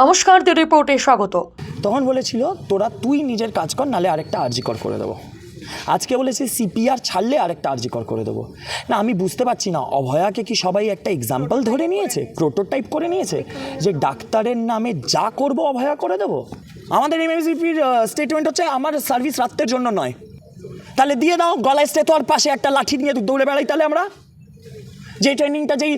নমস্কার দি রিপোর্টে স্বাগত। তখন বলেছিল, তোরা তুই নিজের কাজ কর, নালে আরেকটা আরজিকর করে দেবো। আজকে বলেছে, সিপিআর ছাড়লে আরেকটা আরজিকর করে দেবো। না, আমি বুঝতে পারছি না, অভয়াকে কি সবাই একটা এক্সাম্পল ধরে নিয়েছে প্রোটোটাইপ করে নিয়েছে, যে ডাক্তারের নামে যা করব অভয়া করে দেবো? আমাদের এমএসিপির স্টেটমেন্ট হচ্ছে, আমার সার্ভিস রাত্রের জন্য নয়। তাহলে দিয়ে দাও, গলায় স্টেতোয়ার পাশে একটা লাঠি নিয়ে দৌড়ে বেড়াই তাহলে আমরা? যে ট্রেনিংটা যেই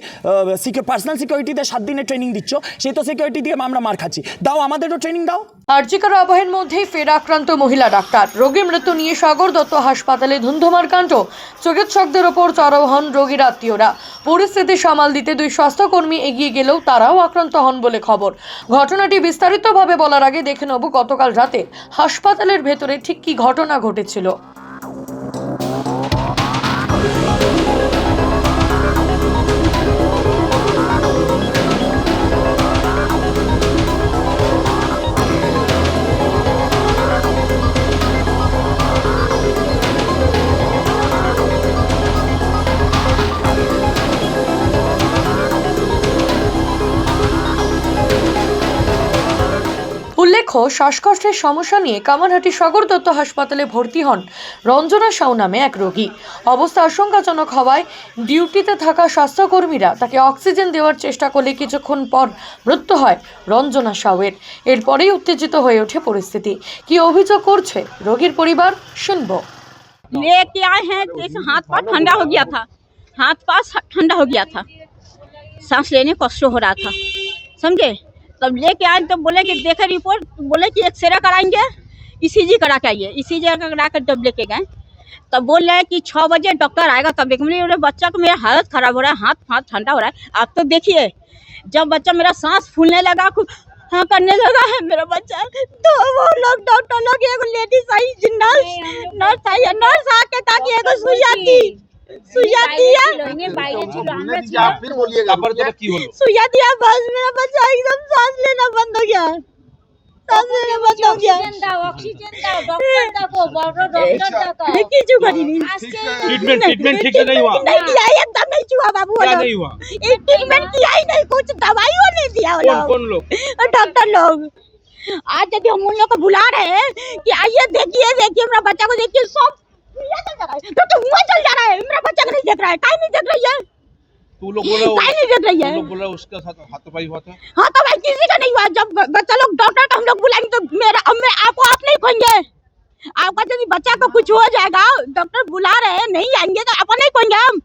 পার্সোনাল সিকিউরিটিতে সাত দিনের ট্রেনিং দিচ্ছ, সেই তো সিকিউরিটি দিয়ে আমরা মার খাচ্ছি। দাও, আমাদেরও ট্রেনিং দাও। আর্জিকর আবহের মধ্যেই ফের আক্রান্ত মহিলা ডাক্তার। রোগী মৃত্যু নিয়ে সাগর দত্ত হাসপাতালে ধুন্ধুমার কাণ্ড। চিকিৎসকদের ওপর চড়াও হন রোগীর আত্মীয়রা। পরিস্থিতি সামাল দিতে দুই স্বাস্থ্যকর্মী এগিয়ে গেলেও তারাও আক্রান্ত হন বলে খবর। ঘটনাটি বিস্তারিতভাবে বলার আগে দেখে নেব গতকাল রাতে হাসপাতালের ভেতরে ঠিক কী ঘটনা ঘটেছিল। শ্বাসকষ্টের সমস্যা নিয়ে কামারহাটি সাগর দত্ত হাসপাতালে ভর্তি হন রঞ্জনা সাউ নামে এক রোগী অবস্থা আশঙ্কাজনক হওয়ায় ডিউটিতে থাকা স্বাস্থ্যকর্মীরা তাকে অক্সিজেন দেওয়ার চেষ্টা করলে কিছুক্ষণ পর মৃত্যু হয় রঞ্জনা সাউয়ের এরপরেই উত্তেজিত হয়ে ওঠে পরিস্থিতি কি অভিযোগ করছে রোগীর পরিবার শুনবো लेके आए हैं जैसे हाथ पास ठंडा हो गया था हाथ पास ठंडा हो गया था सांस लेने कष्ट हो रहा था समझे तब लेके आए तो बोले कि देखे रिपोर्ट बोले कि एक्सरे कराएँगे ईसीजी करा के आइए ईसीजी करा कर जब लेके गए। तब बोल रहे हैं कि छः बजे डॉक्टर आएगा तब मिनट बोले बच्चा को मेरा हालत खराब हो रहा है हाथ हाथ ठंडा हो रहा है आप तो देखिए। जब बच्चा मेरा सांस फूलने लगा खूब हाँ करने लगा है मेरा बच्चा तो वो लोग डॉक्टर लोग एक लेडीज़ आई नर्स नर्स आई नर्स आके ताकि एक सुइया दी। सुइया दिया তারপরে তোরা কি হলো सुइया दिया बस मेरा बच्चा एकदम सांस लेना बंद हो गया सांस लेना बंद हो गया किसी को नहीं ट्रीटमेंट ट्रीटमेंट ठीक से नहीं हुआ नहीं दिया एकदम नहीं छुआ बाबू वो क्या लोग नहीं हुआ एक ट्रीटमेंट किया ही नहीं कुछ दवाई वो नहीं दिया वो कौन लोग कौन लोग डॉक्टर लोग आज यदि हम उन लोग को बुला रहे हैं कि आइए देखिए देखिए मेरा बच्चा को देखिए सब हुआ चल जा रहा है डॉक्टर हुआ चल जा रहा है मेरा बच्चा को नहीं देख रहा है काहे नहीं देख रही है तू लोग बोल रहे काहे नहीं देख रही तू है लोग बोल रहे उसके साथ हाथापाई हुआ था हाँ तो भाई किसी का नहीं हुआ जब ब- बच्चा लोग डॉक्टर को हम लोग बुलाएंगे तो मेरा अब मैं आपको आप नहीं खोएंगे आपका यदि बच्चा को कुछ हो जाएगा डॉक्टर बुला रहे हैं नहीं आएंगे तो आपको नहीं खोएंगे हम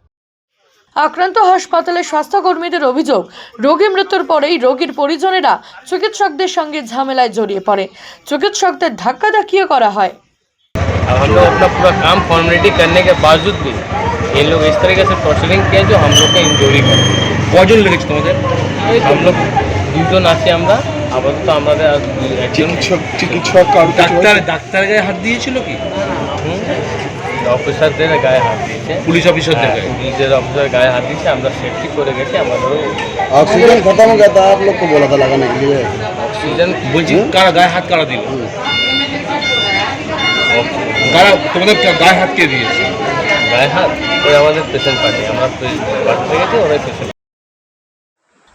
আক্রান্ত হাসপাতালের স্বাস্থ্যকর্মীদের অভিযোগ রোগী মৃত্যুর পরেই রোগীর পরিজনেরা চিকিৎসকদের সঙ্গে ঝামেলায় জড়িয়ে পড়ে চিকিৎসকদের ধাক্কাধাক্কিও করা হয় अब हम लोग अपना पूरा काम फॉर्मेलिटी करने के बावजूद भी ये लोग इस तरीके से टॉर्चरिंग किया जो हम लोग को इंजोरी করে কজন লেগেছে তোমাদের हम लोग দুজন আছি আমরা আপাতত আমাদের আর একজন চিকিৎসক ডাক্তার ডাক্তার গায়ে হাত দিয়েছিল কি অফিসারদের গায়ে হাত দিয়েছে পুলিশ অফিসারদের গায়ে? হ্যাঁ, পুলিশের অফিসার গায়ে হাত দিয়েছে আমরা সেফটি করে গেছি আমাদেরও ऑक्सीजन खत्म हो गया था आप लोग को बोला था लगाने के लिए অক্সিজেন বলছি কারা গায়ে হাত কারা দিল কারা তোমাদের গায়ে হাত কে দিয়েছে? গায়ে হাত? ওই আমাদের পেশেন্ট পার্টি। আমরা পার্টিতে গেছি, ওরাই পেশেন্ট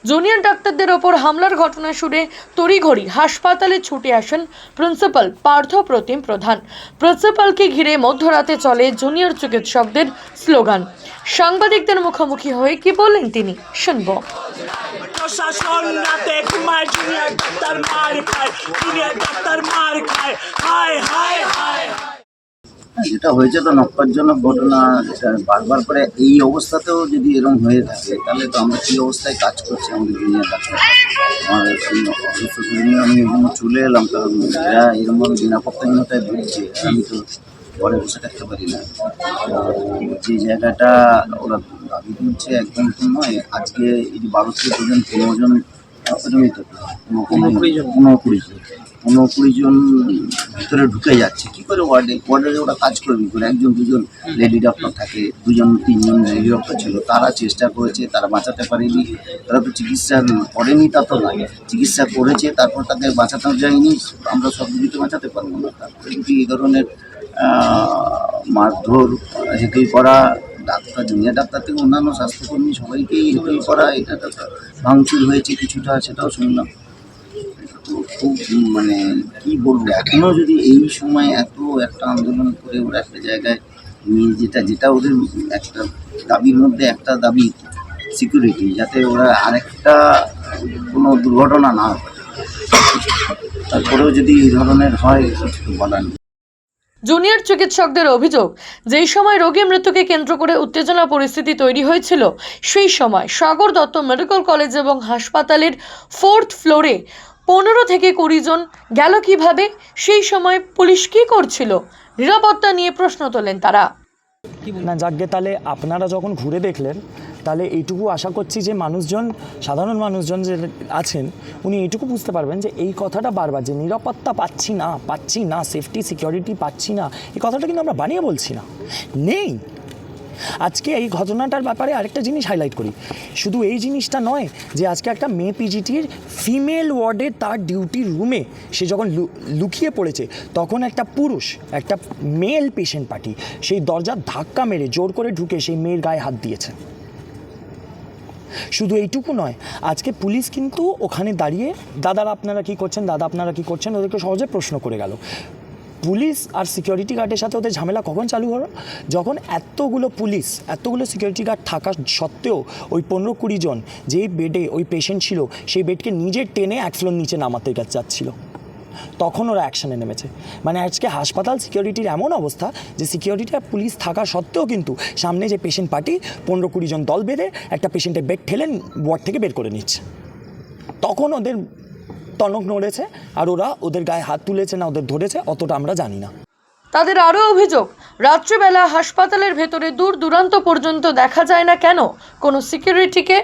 জুনিয়র ডাক্তারদের ওপর হামলার ঘটনা শুনে তড়িঘড়ি হাসপাতালে ছুটে আসেন প্রিন্সিপাল পার্থ প্রতিম প্রধান। প্রিন্সিপালকে ঘিরে মধ্যরাতে চলে জুনিয়র চিকিৎসকদের স্লোগান। সাংবাদিকদের মুখোমুখি হয়ে কি বললেন তিনি? শুনব। প্রশাসন রাতে ঘুমায়, জুনিয়র ডাক্তার মার খায়, জুনিয়র ডাক্তার মার খায়। হায় হায় হায়। যেটা হয়েছে তো নক্কারজনক ঘটনা বারবার করে এই অবস্থাতেও যদি এরকম হয়ে থাকে, তাহলে তো আমরা কী অবস্থায় কাজ করছি, আমাদের দুনিয়া ডাক্তার আমার অসুস্থ শরীর আমি এরকম চলে এলাম, কারণ এরা এরকমভাবে নিরাপত্তাহীনতায় ভুগছে, আমি তো ঘরে বসে থাকতে পারি না। যে জায়গাটা ওরা দাবি করছে একদম তো নয়, আজকে এই বারো থেকে দুজন পনেরো জন এরকমই তো পনেরো জন। পনেরো কুড়ি জন। ভিতরে ঢুকে যাচ্ছে। কি করে ওয়ার্ডে ওয়ার্ডে ওরা কাজ করবে করে? একজন দুজন লেডি ডক্টর থাকে দুজন তিনজন লেডি ডক্টর ছিল। তারা চেষ্টা করেছে তারা বাঁচাতে পারেনি। তারা তো চিকিৎসা করেনি তা তো নয়। চিকিৎসা করেছে তারপর তাকে বাঁচাতে যায়নি। আমরা সব দিকে বাঁচাতে পারব না। তারপরে যদি এই ধরনের মারধর হেঁকেই করা ডাক্তার, জুনিয়র ডাক্তার থেকে অন্যান্য স্বাস্থ্যকর্মী সবাইকেই হেঁকেই করা, এটা ভাঙচুর হয়েছে কিছুটা, সেটাও শুনলাম। খুব মানে কি বলব এখনও যদি এই সময় এত একটা আন্দোলন করে ওরা একটা জায়গায় নিয়ে যেটা যেটা ওদের একটা দাবির মধ্যে একটা দাবি সিকিউরিটি যাতে ওরা আরেকটা কোনো দুর্ঘটনা না হয় তারপরেও যদি এই ধরনের হয় কিছু বলার জুনিয়র চিকিৎসকদের অভিযোগ, যেই সময় রোগী মৃত্যুকে কেন্দ্র করে উত্তেজনা পরিস্থিতি তৈরি হয়েছিল, সেই সময় সাগর দত্ত মেডিকেল কলেজ এবং হাসপাতালের ফোর্থ ফ্লোরে পনেরো থেকে কুড়ি জন গেল কীভাবে, সেই সময় পুলিশ কী করছিল? নিরাপত্তা নিয়ে প্রশ্ন তোলেন তারা। না, যাকগে, তাহলে আপনারা যখন ঘুরে দেখলেন, তাহলে এইটুকু আশা করছি যে মানুষজন, সাধারণ মানুষজন যে আছেন, উনি এইটুকু বুঝতে পারবেন যে এই কথাটা বারবার যে নিরাপত্তা পাচ্ছি না পাচ্ছি না সেফটি সিকিউরিটি পাচ্ছি না, এই কথাটা কিন্তু আমরা বানিয়ে বলছি না। নেই। আজকে এই ঘটনাটার ব্যাপারে আরেকটা জিনিস হাইলাইট করি। শুধু এই জিনিসটা নয় যে আজকে একটা মেয়ে পিজিটির ফিমেল ওয়ার্ডে তার ডিউটির রুমে সে যখন লুকিয়ে পড়েছে, তখন একটা পুরুষ, একটা মেল পেশেন্ট পার্টি, সেই দরজার ধাক্কা মেরে জোর করে ঢুকে সেই মেয়ের গায়ে হাত দিয়েছে। শুধু এইটুকু নয়, আজকে পুলিশ কিন্তু ওখানে দাঁড়িয়ে, দাদারা, আপনারা কি করছেন? দাদা, আপনারা কি করছেন? ওদেরকে সহজে প্রশ্ন করে গেল। পুলিশ আর সিকিউরিটি গার্ডের সাথে ওদের ঝামেলা কখন চালু হলো? যখন এতগুলো পুলিশ, এতগুলো সিকিউরিটি গার্ড থাকা সত্ত্বেও ওই পনেরো কুড়ি জন যেই বেডে ওই পেশেন্ট ছিল, সেই বেডকে নিজে টেনে এক ফ্লোর নিচে নামাতে যাচ্ছিল। তখন ওরা অ্যাকশানে নেমেছে। মানে আজকে হাসপাতাল সিকিউরিটির এমন অবস্থা যে সিকিউরিটি আর পুলিশ থাকা সত্ত্বেও কিন্তু সামনে যে পেশেন্ট পার্টি পনেরো কুড়ি জন দল বেঁধে একটা পেশেন্টের বেড ঠেলে ওয়ার্ড থেকে বের করে নিচ্ছে। তখন ওদের টনক নড়েছে আর ওরা ওদের গায়ে হাত তুলেছে না, ওদের ধরেছে, অতটা আমরা জানি না। তাদের আরও অভিযোগ, রাত্রিবেলা হাসপাতালের ভেতরে দূর দূরান্ত পর্যন্ত দেখা যায় না কেন? কোনো সিকিউরিটিকে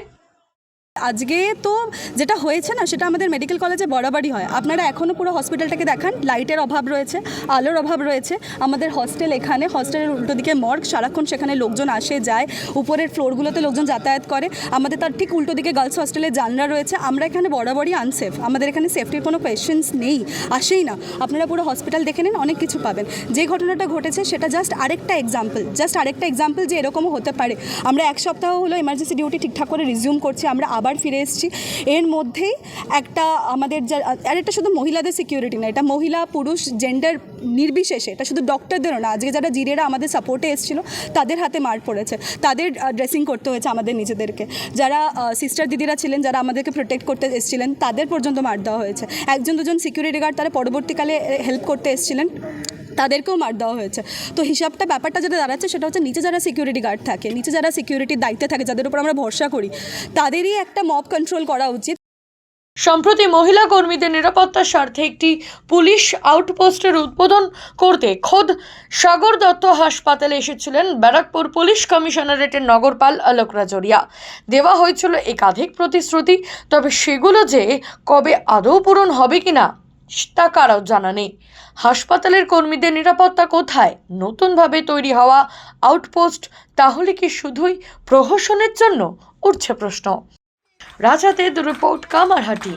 আজকে তো যেটা হয়েছে না, সেটা আমাদের মেডিকেল কলেজে বরাবরই হয়। আপনারা এখনও পুরো হসপিটালটাকে দেখান লাইটের অভাব রয়েছে, আলোর অভাব রয়েছে। আমাদের হস্টেল এখানে হস্টেলের উল্টো দিকে মর্গ সারাক্ষণ সেখানে লোকজন আসে, যায়। উপরের ফ্লোরগুলোতে লোকজন যাতায়াত করে। আমাদের তার ঠিক উল্টো দিকে গার্লস হস্টেলের জানলা রয়েছে। আমরা এখানে বরাবরই আনসেফ আমাদের এখানে সেফটির কোনো কোয়েশ্চেন্স নেই। আসেই না। আপনারা পুরো হসপিটাল দেখে নিন, অনেক কিছু পাবেন। যে ঘটনাটা ঘটেছে, সেটা জাস্ট আরেকটা এক্সাম্পল জাস্ট আরেকটা এক্সাম্পল যে এরকমও হতে পারে। আমরা এক সপ্তাহ হলো এমার্জেন্সি ডিউটি ঠিকঠাক করে রিজিউম করছি। আমরা আবার ফিরে এসেছি। এর মধ্যেই একটা আমাদের যা আর এটা শুধু মহিলাদের সিকিউরিটি না, এটা মহিলা, পুরুষ জেন্ডার নির্বিশেষে, এটা শুধু ডক্টরদেরও না, আজকে যারা জিরেরা আমাদের সাপোর্টে এসেছিল, তাদের হাতে মার পড়েছে। তাদের ড্রেসিং করতে হয়েছে আমাদের নিজেদেরকে। যারা সিস্টার দিদিরা ছিলেন, যারা আমাদেরকে প্রোটেক্ট করতে এসেছিলেন, তাদের পর্যন্ত মার দেওয়া হয়েছে। একজন দুজন সিকিউরিটি গার্ড তারা পরবর্তীকালে হেল্প করতে এসেছিলেন। তাদেরকেও মার দেওয়া হয়েছে। তো হিসাবটা ব্যাপারটা যেটা দাঁড়াচ্ছে সেটা হচ্ছে নিচে যারা সিকিউরিটি গার্ড থাকে, নিচে যারা সিকিউরিটির দায়িত্বে থাকে, যাদের উপর আমরা ভরসা করি, তাদেরই একটা মব কন্ট্রোল করা উচিত। সম্প্রতি মহিলা কর্মীদের নিরাপত্তার স্বার্থে একটি পুলিশ আউটপোস্টের উদ্বোধন করতে খোদ সাগর দত্ত হাসপাতালে এসেছিলেন ব্যারাকপুর পুলিশ কমিশনারেটের নগরপাল আলোক রাজরিয়া। দেওয়া হয়েছিল একাধিক প্রতিশ্রুতি, তবে সেগুলো যে কবে আদৌ পূরণ হবে কিনা তা কারও জানা নেই। হাসপাতালের কর্মীদের নিরাপত্তা কোথায়? নতুনভাবে তৈরি হওয়া আউটপোস্ট তাহলে কি শুধুই প্রহসনের জন্য? উঠছে প্রশ্ন। রাজাদের রিপোর্ট কামারহাটি।